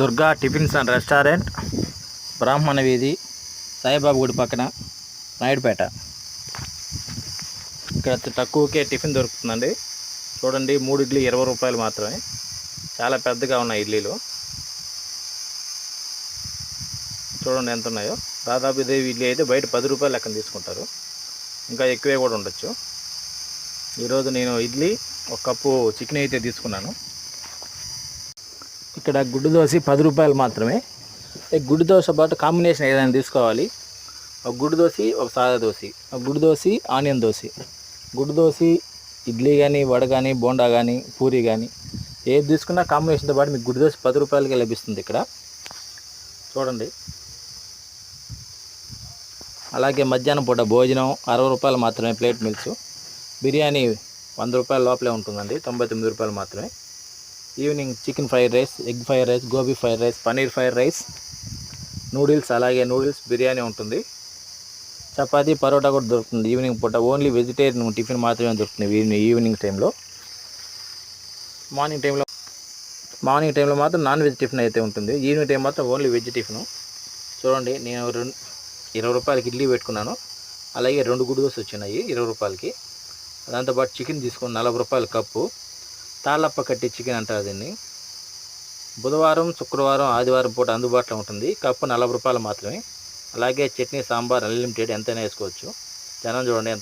Durga tiffins and restaurant బ్రాహ్మణ వీధి సాయిబాబు గుడి పక్కన నాయుడుపేట. ఇక్కడ తక్కువకే టిఫిన్ దొరుకుతుందండి. చూడండి మూడు ఇడ్లీ ఇరవై రూపాయలు మాత్రమే. చాలా పెద్దగా ఉన్నాయి ఇడ్లీలు. చూడండి ఎంత ఉన్నాయో. దాదాపు ఇదే ఇడ్లీ అయితే బయట పది రూపాయలు లెక్కన తీసుకుంటారు. ఇంకా ఎక్కువే కూడా ఉండొచ్చు. ఈరోజు నేను ఇడ్లీ ఒక కప్పు చికెన్ అయితే తీసుకున్నాను. ఇక్కడ గుడ్డు దోశ పది రూపాయలు మాత్రమే. గుడ్డు దోశ పాటు కాంబినేషన్ ఏదైనా తీసుకోవాలి. ఒక గుడ్డు దోశ ఒక సాదా దోశ. ఒక గుడ్డు దోశ ఆనియన్ దోశ. గుడ్డు దోశ ఇడ్లీ కానీ వడ కానీ బోండా కానీ పూరి కానీ ఏది తీసుకున్నా కాంబినేషన్తో పాటు మీకు గుడ్డు దోశ పది రూపాయలకి లభిస్తుంది ఇక్కడ. చూడండి. అలాగే మధ్యాహ్నం పూట భోజనం అరవై రూపాయలు మాత్రమే ప్లేట్ మిల్స్. బిర్యానీ వంద రూపాయల లోపలే ఉంటుందండి తొంభై తొమ్మిది రూపాయలు మాత్రమే. Evening chicken fried rice egg fried rice gobi fried rice paneer fried rice noodles అలాగే నూడిల్స్ బిర్యానీ ఉంటుంది. చపాతీ పరోటా కూడా దొరుకుతుంది. ఈవినింగ్ పూట ఓన్లీ వెజిటేరియన్ టిఫిన్ మాత్రమే దొరుకుతుంది ఈవినింగ్ ఈవినింగ్ టైంలో. మార్నింగ్ టైంలో మార్నింగ్ టైంలో మాత్రం నాన్ వెజ్ టిఫిన్ అయితే ఉంటుంది. ఈవినింగ్ టైం మాత్రం ఓన్లీ వెజ్ టిఫిన్. చూడండి నేను రెండు ఇరవై రూపాయలకి ఇడ్లీ పెట్టుకున్నాను. అలాగే రెండు గుడ్ దోశ వచ్చినాయి ఇరవై రూపాయలకి. దాంతోపాటు చికెన్ తీసుకుని నలభై రూపాయల కప్పు. తాళ్ళప్ప కట్టి చికెన్ అంటారు దీన్ని. బుధవారం శుక్రవారం ఆదివారం పూట అందుబాటులో ఉంటుంది. కప్పు నలభై రూపాయలు మాత్రమే. అలాగే చట్నీ సాంబార్ అన్లిమిటెడ్ ఎంతైనా వేసుకోవచ్చు. జనం చూడండి ఎంత